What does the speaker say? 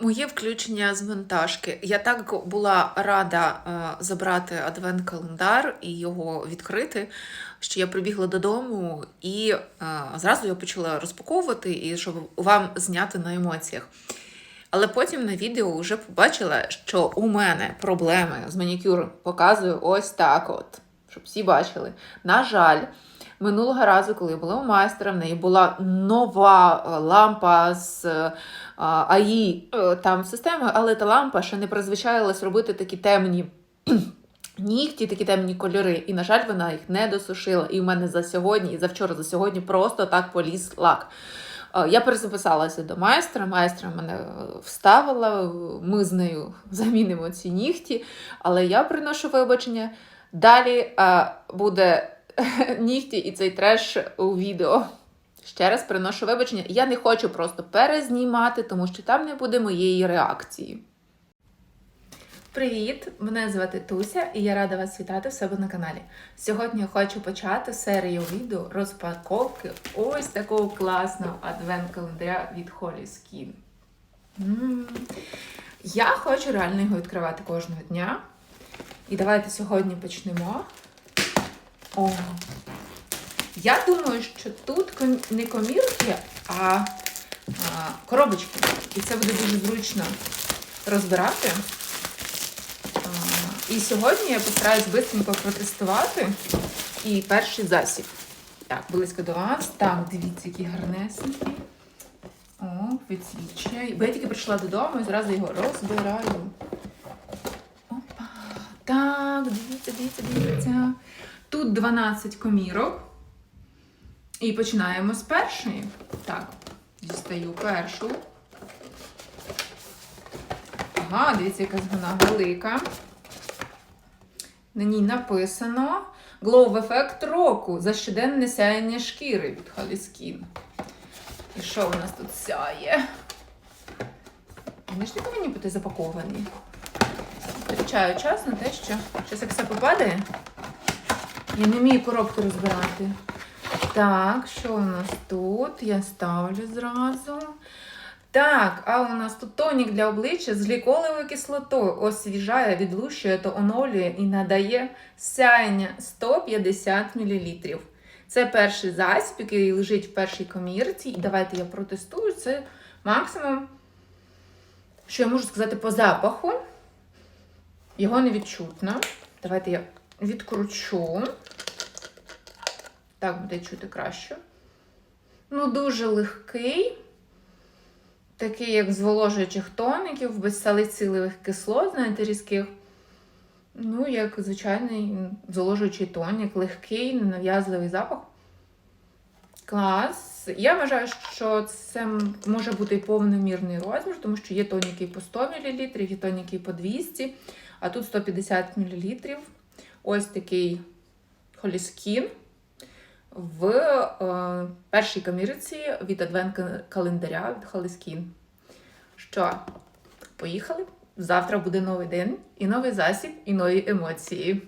Моє включення з монтажки. Я так була рада е, забрати адвент-календар і його відкрити, що я прибігла додому і е, зразу я почала розпаковувати, і щоб вам зняти на емоціях. Але потім на відео вже побачила, що у мене проблеми з манікюром показую ось так от, щоб всі бачили. На жаль, минулого разу, коли я була у майстра, в неї була нова е, лампа з е, АІ е, там системою, але та лампа ще не призвичаїлась робити такі темні. Нігті такі темні кольори, і, на жаль, вона їх не досушила. І в мене за сьогодні, і за вчора, за сьогодні просто так поліз лак. Я перезаписалася до майстра, майстра мене вставила, ми з нею замінимо ці нігті, але я приношу вибачення. Далі буде нігті і цей треш у відео. Ще раз приношу вибачення. Я не хочу просто перезнімати, тому що там не буде моєї реакції. Привіт! Мене звати Туся і я рада вас вітати в себе на каналі. Сьогодні я хочу почати серію відео розпаковки ось такого класного адвент-календаря від Holy Skin. М. Я хочу реально його відкривати кожного дня. І давайте сьогодні почнемо. О, я думаю, що тут не комірки, а, коробочки. І це буде дуже зручно розбирати. І сьогодні я постараюсь швидко протестувати. І перший засіб. Так, близько до вас. Так, дивіться, які гарнесенькі. О, відсвічує. Бо я тільки прийшла додому і зразу його розбираю. Опа. Так, дивіться, дивіться, дивіться. Тут 12 комірок. І починаємо з першої. Так, дістаю першу. Ага, дивіться, яка вона велика. На ній написано Glow Effect року за щоденне сяєння шкіри від Halskin. І що у нас тут сяє? Вони ж не повинні бути запаковані. Втрачаю час на те, що щось як все попадає. Я не вмію коробку розбирати. Так, що у нас тут? Я ставлю зразу. Так, а у нас тут тонік для обличчя з гліколевою кислотою освіжає, відлущує та оновлює і надає сяєння 150 мл. Це перший засіб, який лежить в першій комірці. І давайте я протестую. Це максимум, що я можу сказати по запаху. Його не відчутно. Давайте я відкручу. Так буде чути краще. Ну, дуже легкий. Такий, як зволожуючих тоників, без салицилових кислот, знаєте, різких. Ну, як звичайний зволожуючий тонік, легкий, ненав'язливий запах. Клас. Я вважаю, що це може бути повномірний розмір, тому що є тоніки по 100 мл, є тоніки по 200, а тут 150 мл. Ось такий холіскін в е, першій камірці від адвент-календаря від Холіскін. Що, поїхали? Завтра буде новий день, і новий засіб, і нові емоції.